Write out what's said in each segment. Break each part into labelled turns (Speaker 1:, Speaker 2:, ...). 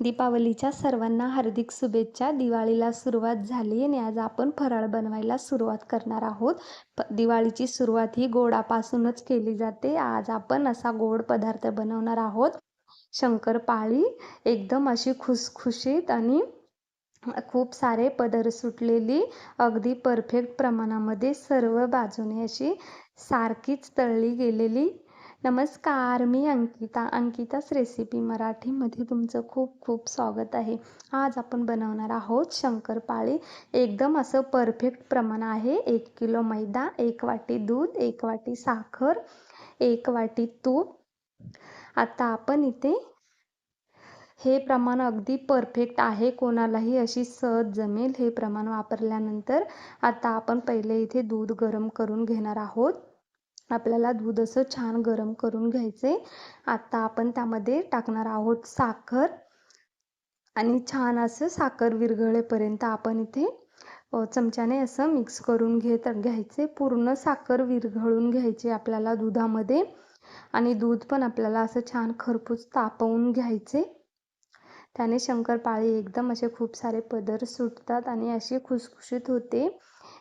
Speaker 1: दीपावलीच्या सर्वांना हार्दिक शुभेच्छा. दिवाळीला सुरुवात झाली आणि आज आपण फराळ बनवायला सुरुवात करणार आहोत. प दिवाळीची सुरुवात ही गोडापासूनच केली जाते. आज आपण असा गोड पदार्थ बनवणार आहोत. शंकरपाळी एकदम अशी खुसखुशीत आणि खूप सारे पदर सुटलेली अगदी परफेक्ट प्रमाणामध्ये सर्व बाजूने अशी सारखीच तळली गेलेली नमस्कार मी अंकिता. अंकिताच रेसिपी मराठीमध्ये तुमचं खूप खूप स्वागत आहे. आज आपण बनवणार आहोत शंकरपाळी एकदम असं परफेक्ट प्रमाण आहे. एक किलो मैदा एक वाटी दूध एक वाटी साखर एक वाटी तूप. आता आपण इथे हे प्रमाण अगदी परफेक्ट आहे. कोणालाही अशी सहज जमेल हे प्रमाण वापरल्यानंतर. आता आपण पहिले इथे दूध गरम करून घेणार आहोत. आपल्याला दूध असं छान गरम करून घ्यायचे आता आपण त्यामध्ये टाकणार आहोत साखर. आणि छान असं साखर विरघळेपर्यंत आपण इथे चमच्याने असं मिक्स करून घेत घ्यायचे. पूर्ण साखर विरघळून घ्यायची आपल्याला दुधामध्ये. आणि दूध पण आपल्याला असं छान खरपूस तापवून घ्यायचे. त्याने शंकरपाळी एकदम असे खूप सारे पदर सुटतात आणि अशी खुसखुशीत होते.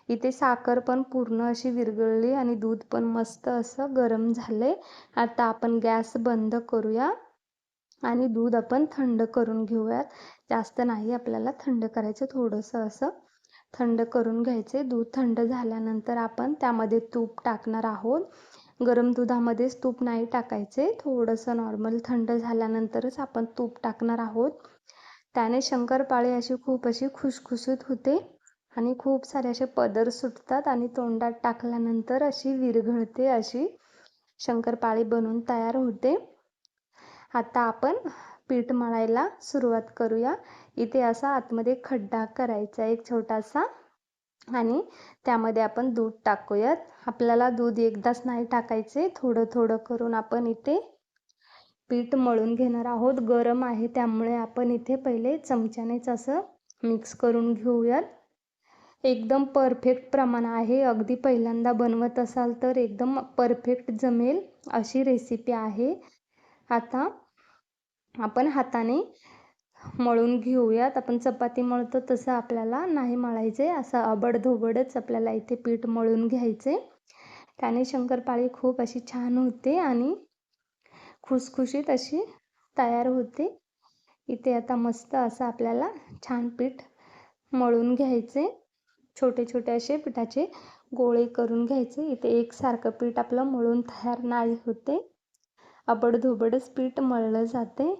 Speaker 1: इथे साखर पण पूर्ण अशी विरघळली आणि दूध पण मस्त असं गरम झाले आता आपण गॅस बंद करूया आणि दूध आपण थंड करून घेऊयात. जास्त नाही आपल्याला थंड करायचं थोडंसं असं. थंड करून घ्यायचे दूध थंड झाल्यानंतर आपण त्यामध्ये तूप टाकणार आहोत. गरम दुधामध्येच तूप नाही टाकायचे. थोडंसं नॉर्मल थंड झाल्यानंतरच आपण तूप टाकणार आहोत. त्याने शंकरपाळी अशी खूप अशी खुशखुशीत होते. आणि खूप सारे असे पदर सुटतात आणि तोंडात टाकल्यानंतर अशी विरघळते अशी शंकरपाळी बनून तयार होते. आता आपण पीठ मळायला सुरुवात करूया. इथे असा आतमध्ये खड्डा करायचा एक छोटासा आणि त्यामध्ये आपण दूध टाकूयात. आपल्याला दूध एकदाच नाही टाकायचे थोडं थोडं करून आपण इथे पीठ मळून घेणार आहोत. गरम आहे त्यामुळे आपण इथे पहिले चमच्यानेच असं मिक्स करून घेऊयात. एकदम परफेक्ट प्रमाण आहे. अगदी पहिल्यांदा बनवत असाल तर एकदम परफेक्ट जमेल अशी रेसिपी आहे. आता आपण हाताने मळून घेऊयात. आपण चपाती मळतो तसं आपल्याला नाही मळायचे. असं अबडधोबडच आपल्याला इथे पीठ मळून घ्यायचे. त्याने शंकरपाळी खूप अशी छान होते आणि खुसखुशीत अशी तयार होते. इथे आता मस्त असं आपल्याला छान पीठ मळून घ्यायचे. छोटे छोटे असे पिठाचे गोळे करून घ्यायचे. इथे एकसारखं पीठ आपलं मळून तयार नाही होते. आबडधोबडच पीठ मळलं जाते.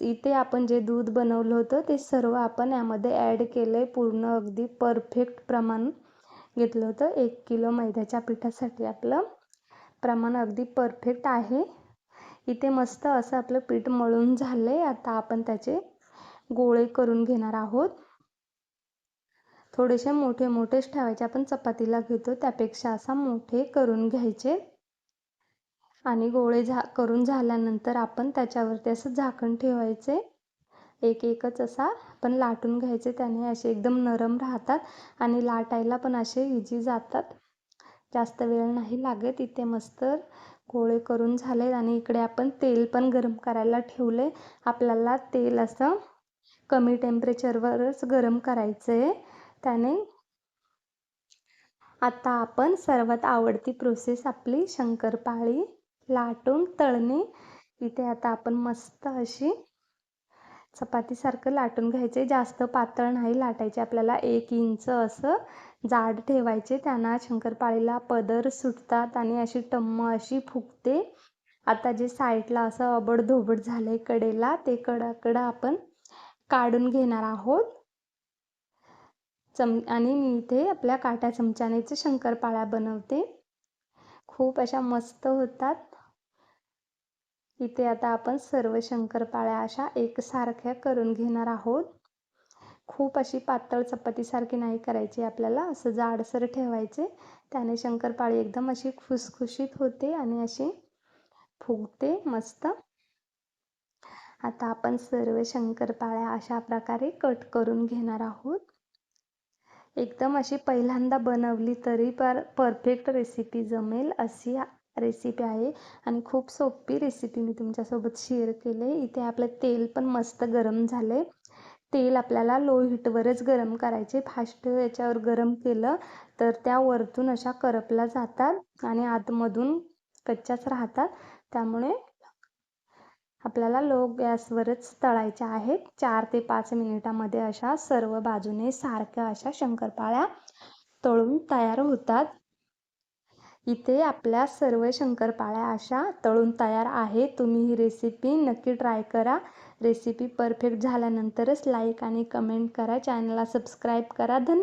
Speaker 1: इथे आपण जे दूध बनवलं होतं ते सर्व आपण यामध्ये ॲड केलं. आहे पूर्ण अगदी परफेक्ट प्रमाण घेतलं होतं. एक किलो मैद्याच्या पिठासाठी आपलं प्रमाण अगदी परफेक्ट आहे. इथे मस्त असं आपलं पीठ मळून झालं आहे आता आपण त्याचे गोळे करून घेणार आहोत. थोडेसे मोठे मोठेच ठेवायचे. आपण चपातीला घेतो त्यापेक्षा असा मोठे करून घ्यायचे. आणि गोळे झा करून झाल्यानंतर आपण त्याच्यावरती असं झाकण ठेवायचे. एक एकच असा पण लाटून घ्यायचे. त्याने असे एकदम नरम राहतात आणि लाटायला पण असे इझी जातात. जास्त वेळ नाही लागत. इथे मस्त गोळे करून झाले आणि इकडे आपण तेल पण गरम करायला ठेवले. आपल्याला तेल असं कमी टेम्परेचरवरच गरम करायचं आहे त्याने आता आपण सर्वात आवडती प्रोसेस आपली शंकरपाळी लाटून तळणे. इथे आता आपण मस्त अशी चपातीसारखं लाटून घ्यायचे. जास्त पातळ नाही लाटायचे. आपल्याला एक इंच असं जाड ठेवायचे. त्यांना शंकरपाळीला पदर सुटतात आणि अशी टम्म अशी फुगते. आता जे साईडला असं अबडधोबड धोबड झालंय कडेला ते कडाकडं आपण काढून घेणार आहोत. चम आणि मी इथे आपल्या काट्या चमच्यानेच शंकरपाळ्या बनवते. खूप अशा मस्त होतात. इथे आता आपण सर्व शंकरपाळ्या अशा एकसारख्या करून घेणार आहोत. खूप अशी पातळ चपातीसारखी नाही करायची आपल्याला असं जाडसर ठेवायचे. त्याने शंकरपाळी एकदम अशी खुसखुशीत होते आणि अशी फुगते मस्त. आता आपण सर्व शंकरपाळ्या अशा प्रकारे कट करून घेणार आहोत. एकदम अशी पहिल्यांदा बनवली तरी पर परफेक्ट रेसिपी जमेल अशी रेसिपी आहे. आणि खूप सोपी रेसिपी मी तुमच्यासोबत शेअर केले. इथे आपलं तेल पण मस्त गरम झाले. तेल आपल्याला लो हीटवरच गरम करायचे. फास्ट याच्यावर गरम केलं तर त्या वरतून अशा करपल्या जातात आणि आतमधून कच्च्याच राहतात. त्यामुळे आपल्याला लो गॅसवरच तळायच्या आहेत. चार ते पाच मिनिटामध्ये अशा सर्व बाजूने सारख्या अशा शंकरपाळ्या तळून तयार होतात. इथे आपल्या सर्व शंकरपाळ्या अशा तळून तयार आहे तुम्ही ही रेसिपी नक्की ट्राय करा. रेसिपी परफेक्ट झाल्यानंतरच लाईक आणि कमेंट करा. चॅनलला सबस्क्राईब करा. धन्यवाद!